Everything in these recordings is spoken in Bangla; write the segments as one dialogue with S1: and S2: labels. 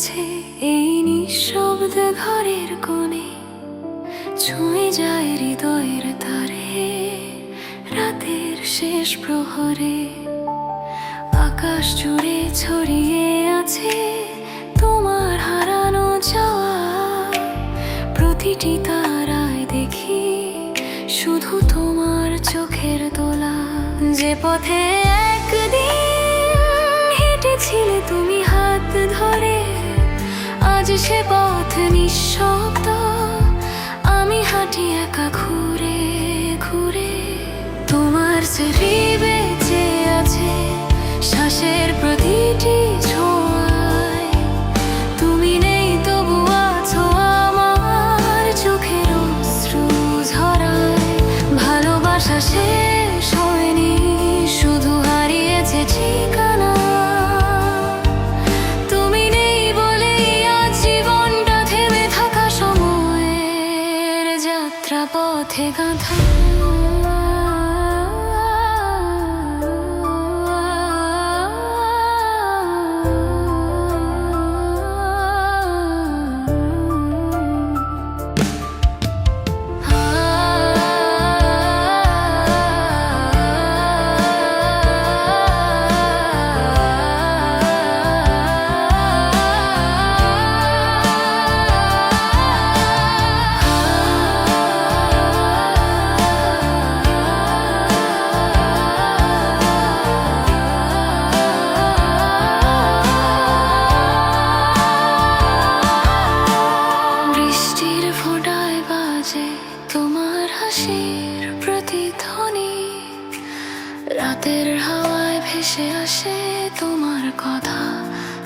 S1: আছে এই নিঃশব্দ ঘরের কোণে ছুঁয়ে যায় হৃদয়ের তারে। রাতের শেষ প্রহরে আকাশ জুড়ে ছড়িয়ে আছে তোমার হারানো যাওয়া। প্রতিটি তারায় দেখি শুধু তোমার চোখের দোলা যে পথে একদিন হেঁটেছিলে তুমি হাত ধরে সে পথ নিঃশব্দ। আমি হাঁটি একা ঘুরে ঘুরে। তোমার স্মৃতি বেঁচে আছে শ্বাসের প্রতিটি 태가 다 রাতের হাওয়ায় ভেসে আসে তোমার কথা,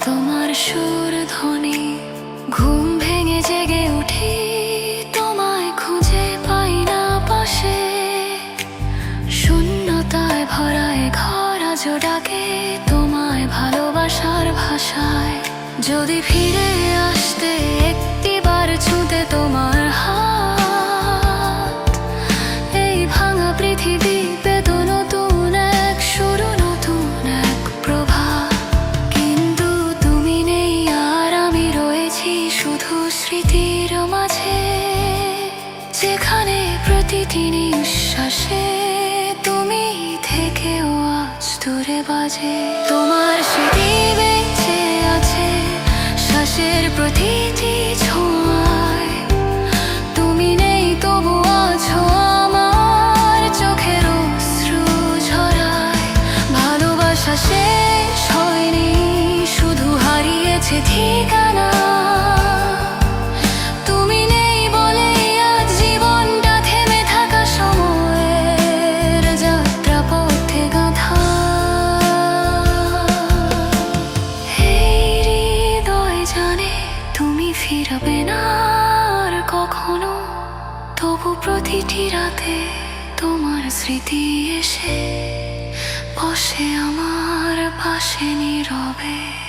S1: তোমার সুর ধ্বনি। ঘুম ভেঙে জেগে উঠি, তোমায় খুঁজে পাই না পাশে। শূন্যতায় ভরায় ঘর আজ ডাকে তোমায় ভালোবাসার ভাষায়। যদি ফিরে আসতে শুধু স্মৃতির মাঝে, যেখানে প্রতিটি নিঃশ্বাসে তুমি থেকেও আজ দূরে বাজে। তোমার স্মৃতি বেঁচে আছে, শ্বাসের প্রতিটি ছোঁয়ায়। তুমি নেই তবু আমার চোখের শুধু হারিয়েছে ঠিকানা। ফিরবে না আর কখনো। তবু প্রতিটি রাতে তোমার স্মৃতি এসে বসে আমার পাশে নীরবে।